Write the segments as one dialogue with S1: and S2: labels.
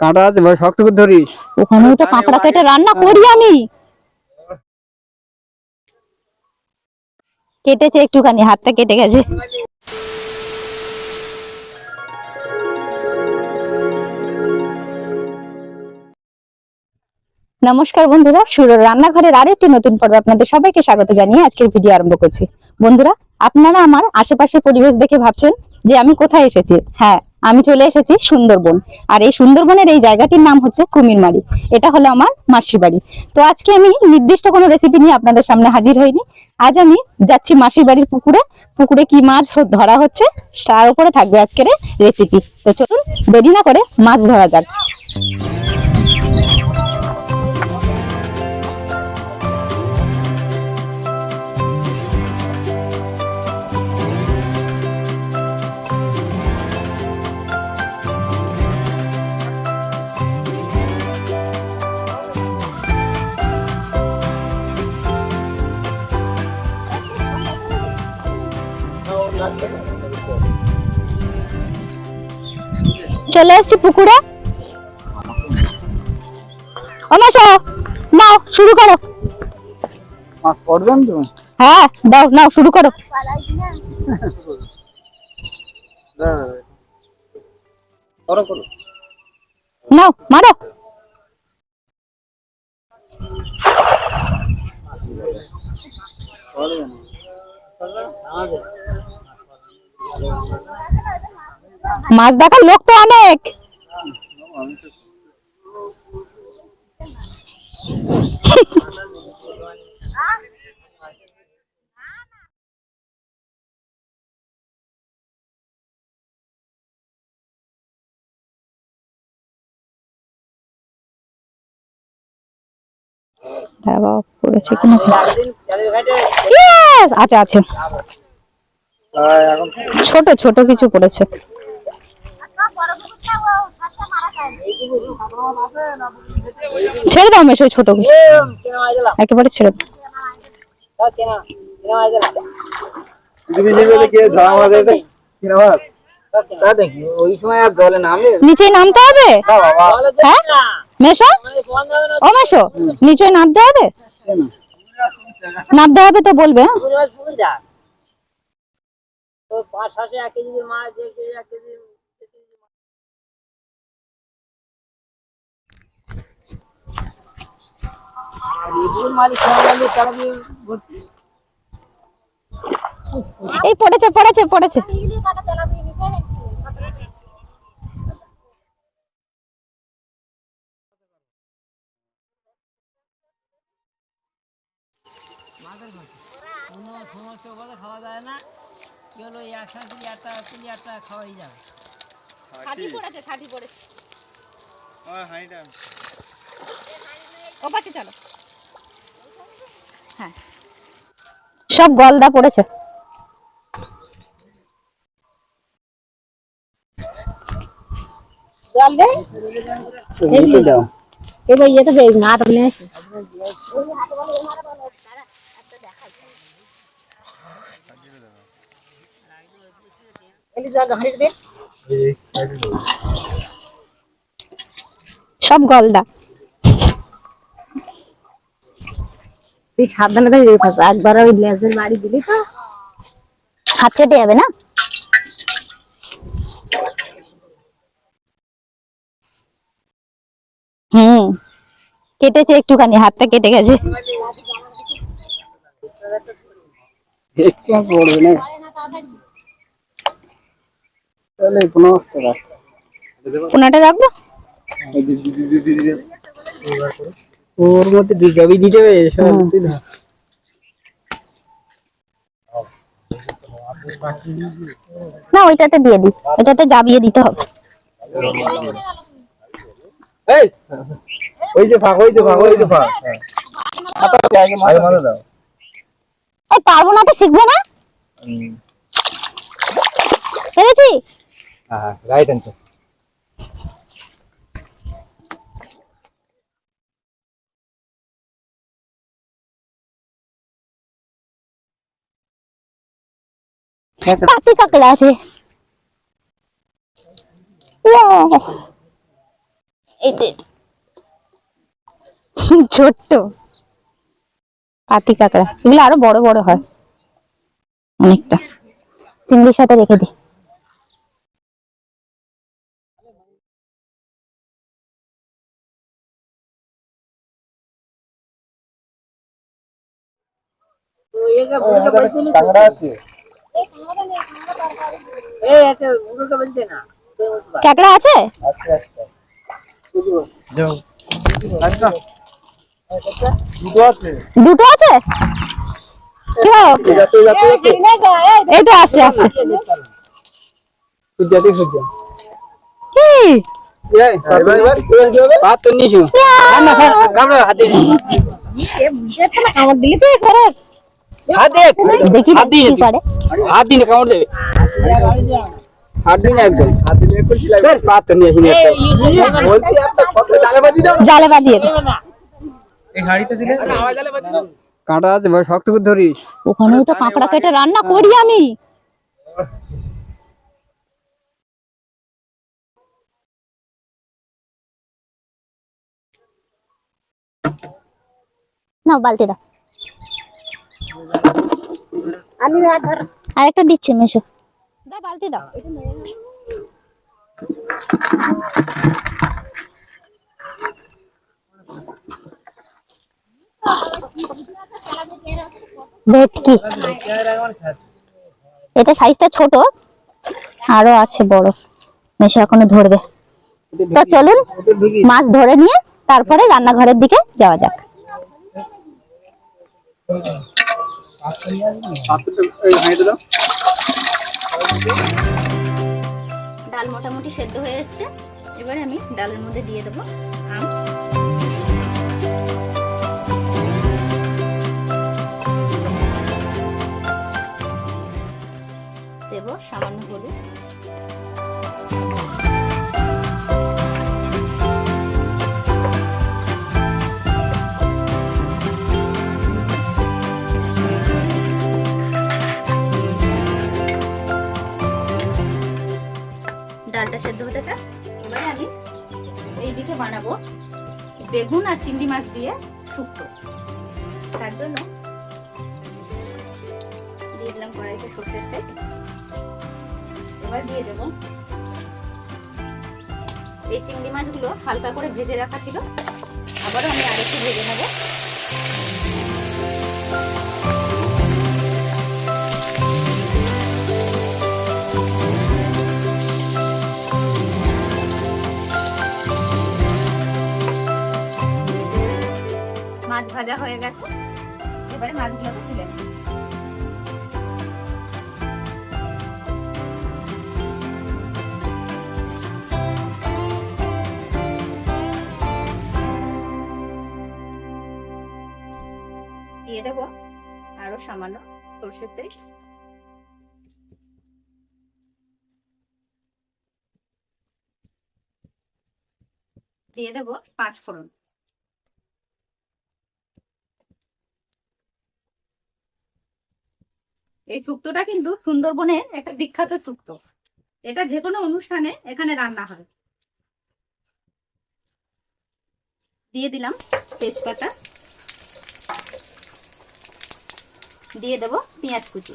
S1: কাঁটা আছে ভাই শক্ত করে ধরিস।
S2: ওখানেও তো কাঁকড়া কেটে রান্না করি আমি। কেটেছে একটুখানি হাতটা কেটে গেছে। নমস্কার বন্ধুরা সুরর রান্নাঘরের আরেকটি নতুন পর্বে আপনাদের সবাইকে স্বাগত জানিয়ে আজকের ভিডিও আরম্ভ করছি। বন্ধুরা আপনারা আমার আশেপাশে পরিবেশ দেখে ভাবছেন যে আমি কোথায় এসেছি। হ্যাঁ আমি চলে এসেছি সুন্দরবন। আর এই সুন্দরবনের এই জায়গাটির নাম হচ্ছে কুমিরমারি। এটা হলো আমার মাসি বাড়ি। তো আজকে আমি নির্দিষ্ট কোনো রেসিপি নিয়ে আপনাদের সামনে হাজির হইনি। আজ আমি যাচ্ছি মাসির বাড়ির পুকুরে। পুকুরে কি মাছ ধরা হচ্ছে তার উপরে থাকবে আজকের রেসিপি তো চলুন দেরি না করে মাছ ধরা যাক। চলে এসছি পুকুরে। মাসো নাও শুরু করো।
S1: মাছ পড়বেন তো
S2: হ্যাঁ দাও নাও শুরু করো। নাও মারো। মাছ দেখার লোক তো অনেক। আছে আছে। ছোট ছোট কিছু পড়েছে। ছেড়ে দাও মেশো ছোট একেবারে ছেড়ে দাও।
S1: ওই
S2: নিচে নামতে হবে? হ্যাঁ? মেশো? ও মেশো নিচে নামতে হবে? নামতে হবে তো বলবে হ্যাঁ? এই পড়েছে পড়েছে পড়েছে।
S3: কোনো সমস্ত বলে খাওয়া যায় না কি হলো একশো প্লেয়ারটা প্লেয়ারটা খাওয়াই যাবে
S2: ছাটি পড়েছে। ছাটি পড়েছে ও পাশে চলো। হ্যাঁ। সব গলদা পড়েছে। এবার ইয়েতে দেখ না নিয়ে আসি। সব গলদা।
S4: তুই সাবধানে থাকবি একবার ওই লেজের বাড়ি দিলি তো।
S2: হাত কেটে যাবে না? হুম কেটেছে একটুখানি হাতটা কেটে গেছে। কোনাটা রাখব?
S1: ওর মধ্যে দুই দিতে হবে সব তুই ধর
S2: না। ওইটাতে দিয়ে দিই। এটাতে জাবিয়ে দিতে হবে।
S1: এই! ওই যে ফাঁক ওই যে ফাঁক ওই যে ফাঁক। হ্যাঁ আগে মাথা দাও
S2: এই পারব না তো শিখব না? পেরেছি
S1: হ্যাঁ রাইট অ্যান্সার
S2: পাতি কাকড়া আছে Wow! সাইজের ছোট্ট পাতি কাঁকড়া এগুলো আরও বড় বড় হয় অনেকটা চিংড়ির সাথে রেখে দিই
S3: তো?
S1: কাঁকড়া আছে
S2: কাঁকড়া আছে?
S1: যাও দুটো আছে?
S2: এই তো আসছে কি?
S4: আমার দিলি তো করে
S3: হাত দেখ
S2: দেখি
S3: হাত দিয়ে
S2: করে
S3: হাত দিনে কামড় দেবে। হাত দিনে একদম।
S1: হাত দিলে একটু সেলাই
S3: বেশ পাত তো নিয়েছি না
S1: বলছি একটা জালে বাঁধি দাও
S2: জালে বাঁধিয়ে দে।
S1: এই হাড়িতে দিলে? জালে বাঁধি দাও
S3: কাঁটা আছে ভাই শক্ত করে ধরিস।
S2: ওখানেও তো কাঁকড়া কেটে রান্না করি আমি। নাও বালতি দাও।
S4: আমি আর
S2: আর একটা দিচ্ছি মেশো। দাও বালতি দাও। ভেটকি। এটা সাইজটা ছোট আরও আছে বড়। মেশো এখনও ধরবে। তো চলুন মাছ ধরে নিয়ে তারপরে রান্নাঘরের দিকে যাওয়া যাক। ডাল মোটামুটি সেদ্ধ হয়ে এসছে। এবারে আমি ডালের মধ্যে দিয়ে দেবো আম। দেবো সামান্য হলুদ। থাক এবারে আমি এইদিকে বানাবো বেগুন আর চিংড়ি মাছ দিয়ে শুক্তো। তার জন্য দিয়ে দিলাম কড়াইতে সর্ষের এবার দিয়ে দেবো এই চিংড়ি মাছগুলো হালকা করে ভেজে রাখা ছিল। আবারও আমি আরেকটু ভেজে নেব। মাছ ভাজা হয়ে গেছে। এবারে মাছগুলোকে তুলে দিয়ে দেবো আরও সামান্য সর্ষের তেল। দিয়ে দেবো পাঁচ ফোড়ন। এই শুক্তোটা কিন্তু সুন্দরবনের একটা বিখ্যাত শুক্ত এটা যে কোনো অনুষ্ঠানে এখানে রান্না হয়। দিয়ে দিলাম তেজপাতা। দিয়ে দেব পেঁয়াজ কুচি।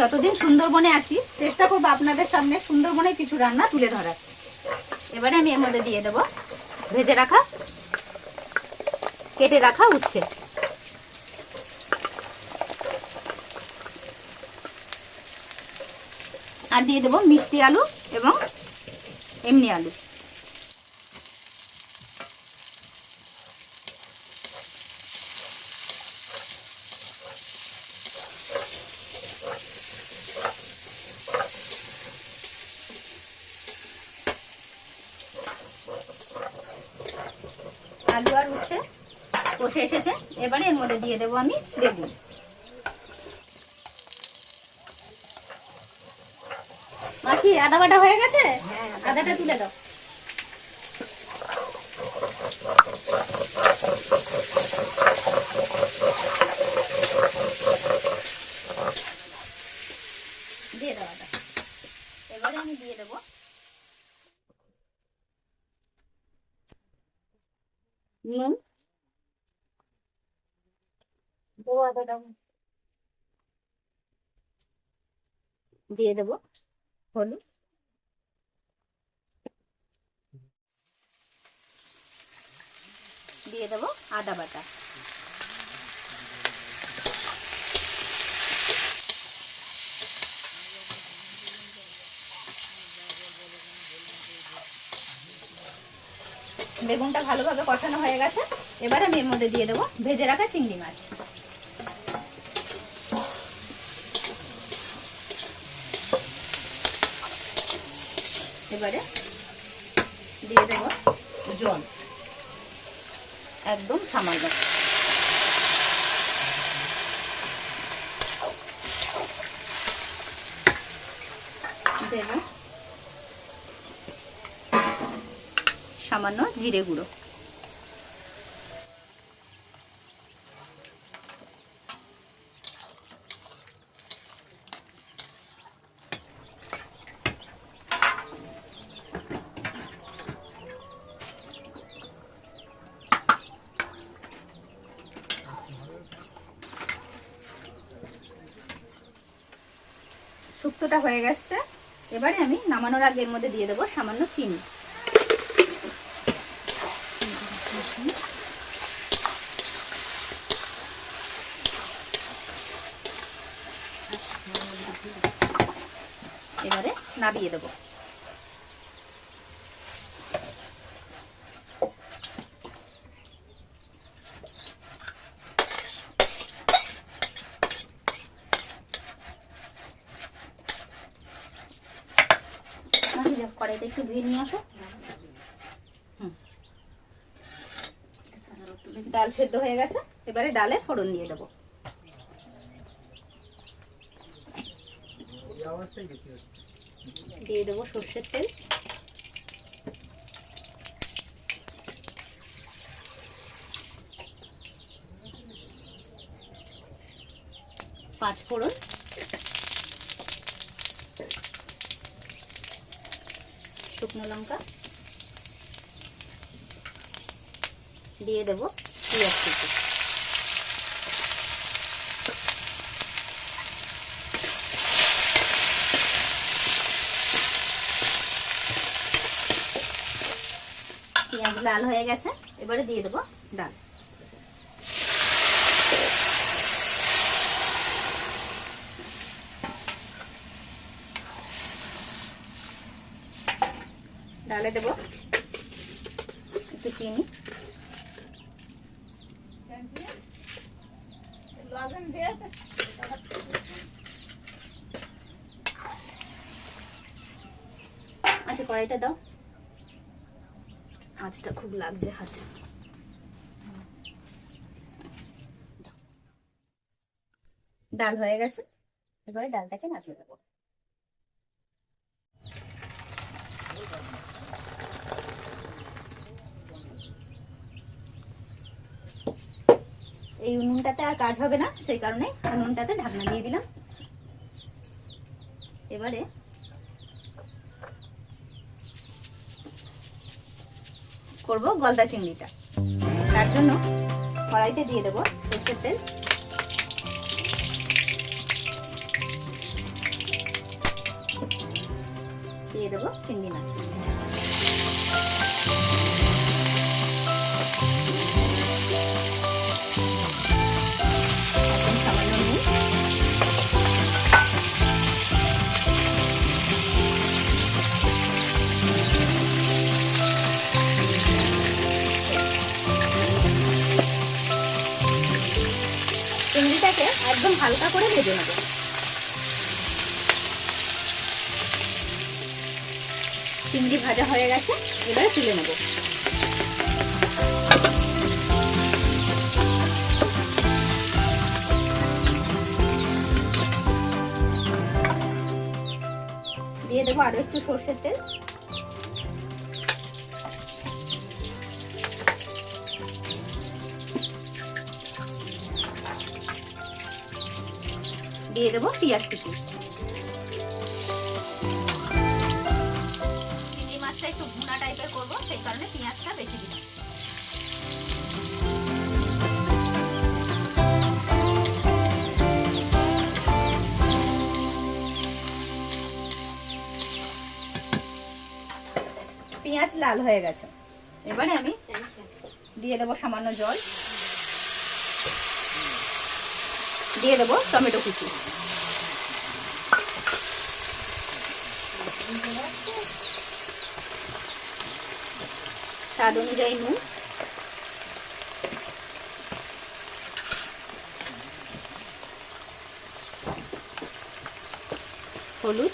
S2: যতদিন সুন্দরবনে আছি, চেষ্টা করব আপনাদের সামনে সুন্দরবনে কিছু রান্না তুলে ধরার। এবারে আমি এর মধ্যে দিয়ে দেব ভেজে রাখা, কেটে রাখা উচ্ছে। আর দিয়ে দেব মিষ্টি আলু এবং এমনি আলু। এবারে এর মধ্যে দিয়ে দেবো আমি বেগুন মাসি আদা বাটা হয়ে গেছে? হ্যাঁ, আদাটা তুলে দাও। দিয়ে দাও আদা। এবারে আমি দিয়ে দেবো দিয়ে দেবো, হলুদ। দিয়ে দেবো আদা বাটা। বেগুনটা ভালোভাবে কষানো হয়ে গেছে। এবার আমি এর মধ্যে দিয়ে দেবো ভেজে রাখা চিংড়ি মাছ। এবারে দিয়ে দেব জল। একদম সামান্য। দেব সামান্য জিরে গুঁড়ো শুক্তোটা হয়ে গেছে। এবারে আমি নামানোর আগে এর মধ্যে দিয়ে দেবো সামান্য চিনি। এবারে নাবিয়ে দেবো। একটু ধুয়ে নিয়ে আসো। ডাল সেদ্ধ হয়ে গেছে। এবারে ডালে ফোড়ন দিয়ে দেবো। দিয়ে দেবো সর্ষের তেল। পাঁচ ফোড়ন। শুকনো লঙ্কা। দিয়ে দেব পেঁয়াজ কুচি। পেঁয়াজ লাল হয়ে গেছে এবারে দিয়ে দেবো ডাল। ডালে দেবো একটু চিনি। আচ্ছা কড়াইটা দাও। আঁচটা খুব লাগছে হাতে। ডাল হয়ে গেছে। এবারে ডালটাকে নামিয়ে দেবো এই উনুনটাতে আর কাজ হবে না, সেই কারণে উনুনটাতে ঢাকনা দিয়ে দিলাম। এবারে করব গলদা চিংড়িটা। তার জন্য কড়াইতে দিয়ে দেবো সরষের তেল। দিয়ে দেবো চিংড়ি মাছ। ভেজে নেব চিংড়ি ভাজা হয়ে গেছে, এবারে তুলে নেব। দিয়ে দেবো আরও একটু সর্ষের তেল। দিয়ে দেবো পিঁয়াজ কুচি। চিংড়ি মাছটা একটু টাইপের করব সেই কারণে বেশি পেঁয়াজ লাল হয়ে গেছে। এবারে আমি দিয়ে দেবো সামান্য জল। দিয়ে দেবো টমেটো কুচি। স্বাদ অনুযায়ী নুন। হলুদ।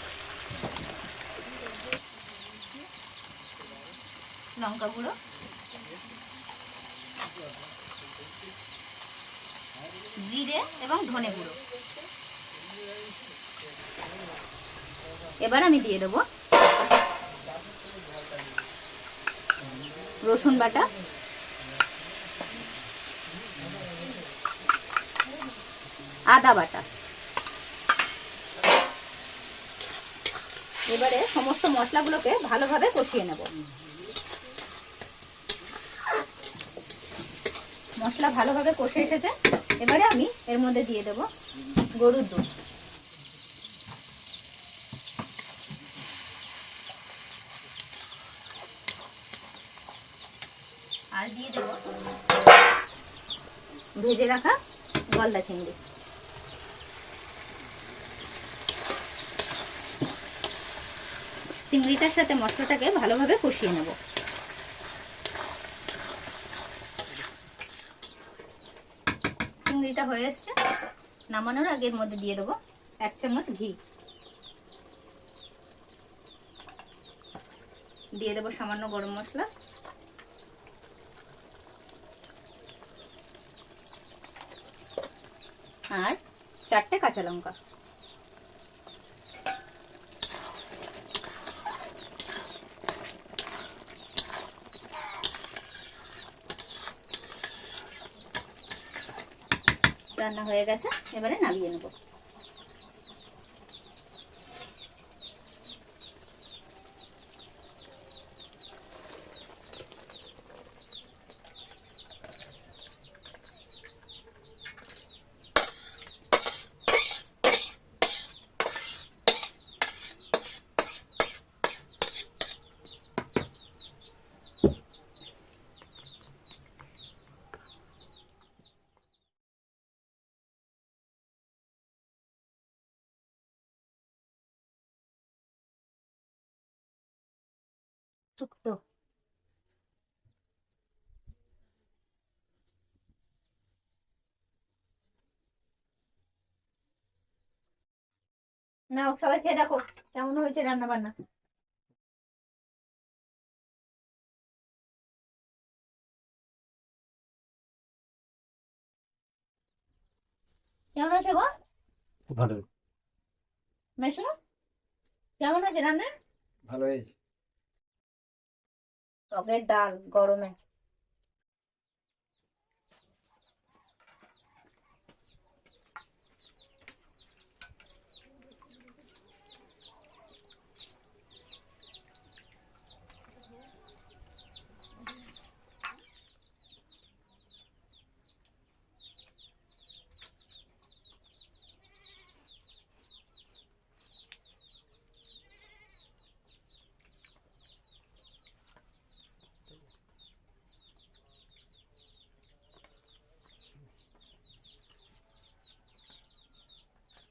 S2: লঙ্কা গুঁড়ো। জিরে এবং ধনে গুঁড়ো। এবার আমি দিয়ে দেবো রসুন বাটা। আদা বাটা। এবারে সমস্ত মশলাগুলোকে ভালোভাবে কষিয়ে নেব। মশলা ভালোভাবে কষে এসেছে। এবারে আমি এর মধ্যে দিয়ে দেব গরুর দুধ। আর দিয়ে দেব ভেজে রাখা গলদা চিংড়ি। চিংড়িটার সাথে মশলাটাকে ভালোভাবে কষিয়ে নেব। চিংড়িটা হয়ে এসছে। নামানোর আগে এর মধ্যে দিয়ে দেবো এক চামচ ঘি। দিয়ে দেবো সামান্য গরম মশলা। আর চারটে কাঁচা লঙ্কা। রান্না হয়ে গেছে এবারে নামিয়ে নেব। শুক্তো না সবাই খেয়ে দেখো কেমন হয়েছে রান্না বান্না কেমন আছে গো?
S1: ভালো।
S2: মেশো? কেমন আছে রান্না?
S1: ভালো হয়েছে
S2: টকের ডাল গরমে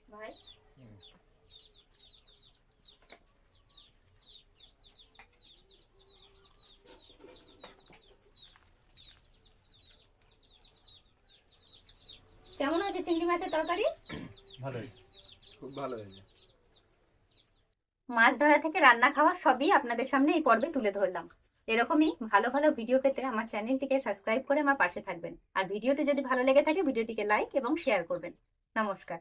S2: ভাই কেমন হয়েছে চিংড়ি মাছের তরকারি?
S1: ভালো হয়েছে। খুব ভালো হয়েছে।
S2: মাছ ধরা থেকে রান্না খাওয়া সবই আপনাদের সামনে এই পর্বে তুলে ধরলাম। এরকমই ভালো ভালো ভিডিও পেতে আমার চ্যানেলটিকে সাবস্ক্রাইব করে আমার পাশে থাকবেন। আর ভিডিওটি যদি ভালো লেগে থাকে ভিডিওটিকে লাইক এবং শেয়ার করবেন। নমস্কার।